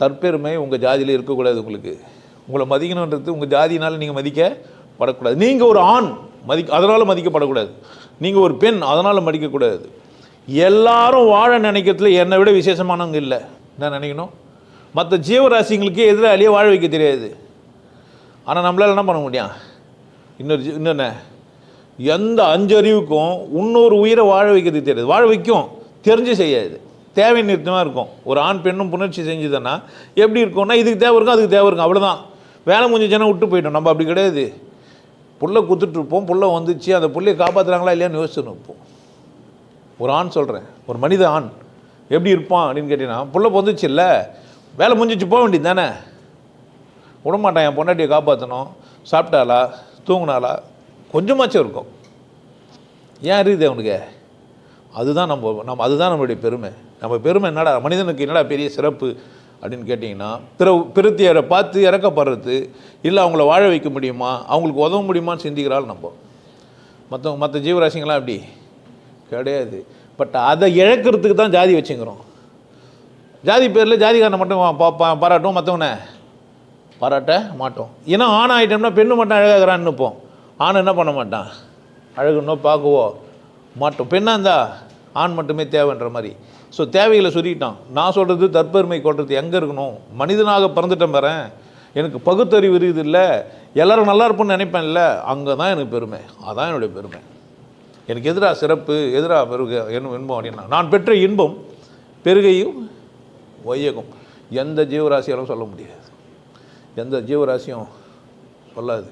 தற்பெருமை உங்கள் ஜாதியில் இருக்கக்கூடாது உங்களுக்கு. உங்களை மதிக்கணுன்றது உங்கள் ஜாதியினால் நீங்கள் மதிக்கப்படக்கூடாது நீங்கள் ஒரு ஆண் மதி அதனால் மதிக்கப்படக்கூடாது. நீங்கள் ஒரு பெண் அதனால் மதிக்கக்கூடாது. எல்லாரும் வாழ நினைக்கிறதுல என்னை விட விசேஷமானவங்க இல்லை. என்ன நினைக்கணும்? மற்ற ஜீவராசிங்களுக்கு எதிராளியே வாழ வைக்க தெரியாது. ஆனால் நம்மளால் என்ன பண்ண முடியும்? இன்னொரு ஜீ- இன்னொன்று எந்த அஞ்சறிவுக்கும் இன்னொரு உயிரை வாழ வைக்கிறது தெரியாது. வாழ வைக்கும். தெரிஞ்சு செய்யாது. தேவை நிறுத்தமாக இருக்கும். ஒரு ஆண் பெண்ணும் புணர்ச்சி செஞ்சுதுன்னா எப்படி இருக்கும்னா இதுக்கு தேவை இருக்கும் அதுக்கு தேவை இருக்கும் அவ்வளோதான் வேலை முடிஞ்சுச்சுன்னா விட்டு போயிட்டோம் நம்ம அப்படி கிடையாது. புல்லை குத்துட்ருப்போம் புல்லை வந்துச்சு அந்த புள்ளையை காப்பாற்றுறாங்களா இல்லையான்னு யோசிச்சுன்னு இருப்போம். ஒரு ஆண் சொல்கிறேன் ஒரு மனித ஆண் எப்படி இருப்பான் அப்படின்னு கேட்டீங்கன்னா புள்ள பொந்துச்சு இல்லை வேலை முடிஞ்சிச்சு போக வேண்டியது தானே. விடமாட்டான் என் பொண்டாட்டியை காப்பாற்றணும் சாப்பிட்டாளா? தூங்கினாலா கொஞ்சமாச்சும் இருக்கும். ஏன் இருக்குது அவனுக்கு? அதுதான் நம்ம நம்ம அதுதான் நம்மளுடைய பெருமை. நம்ம பெருமை என்னடா? மனிதனுக்கு என்னடா பெரிய சிறப்பு அப்படின்னு கேட்டிங்கன்னா பிற பிறத்தியரை பார்த்து இறக்கப்படுறது இல்லை அவங்கள வாழ வைக்க முடியுமா? அவங்களுக்கு உதவ முடியுமான்னு சிந்திக்கிறாள் நம்ம. மற்றவங்க மற்ற ஜீவராசிங்களாம் அப்படி. கிடையாது. பட் அதை இழக்கிறதுக்கு தான் ஜாதி வச்சுங்கிறோம். ஜாதி பேரில் ஜாதிக்காரனை மட்டும் பா- பாராட்டும் மற்றவனை பாராட்ட மாட்டோம். ஏன்னா ஆண் ஆகிட்டோம்னா பெண்ணு மட்டும் அழகாகிறான்னு நிற்போம் ஆண் என்ன பண்ண மாட்டான்? அழகுன்னோ பார்க்குவோம் மாட்டோம். பெண்ணாக இருந்தா ஆண் மட்டுமே தேவைன்ற மாதிரி. ஸோ தேவைகளை சொல்லிட்டான். நான் சொல்கிறது தற்பெருமை கொள்வது எங்கே இருக்கணும்? மனிதனாக பிறந்துட்டேன் வரேன் எனக்கு பகுத்தறிவு இருக்குது இல்லை. எல்லோரும் நல்லா இருப்போம்னு நினைப்பேன்ல அங்கே தான் எனக்கு பெருமை. அதான் என்னுடைய பெருமை. எனக்கு எதிராக சிறப்பு எதிராக பெருக என்ன இன்பம் அப்படின்னா நான் பெற்ற இன்பம் பெருகையும் ஒய்யகம் எந்த ஜீவராசியாலும் சொல்ல முடியாது. எந்த ஜீவராசியும் சொல்லாது.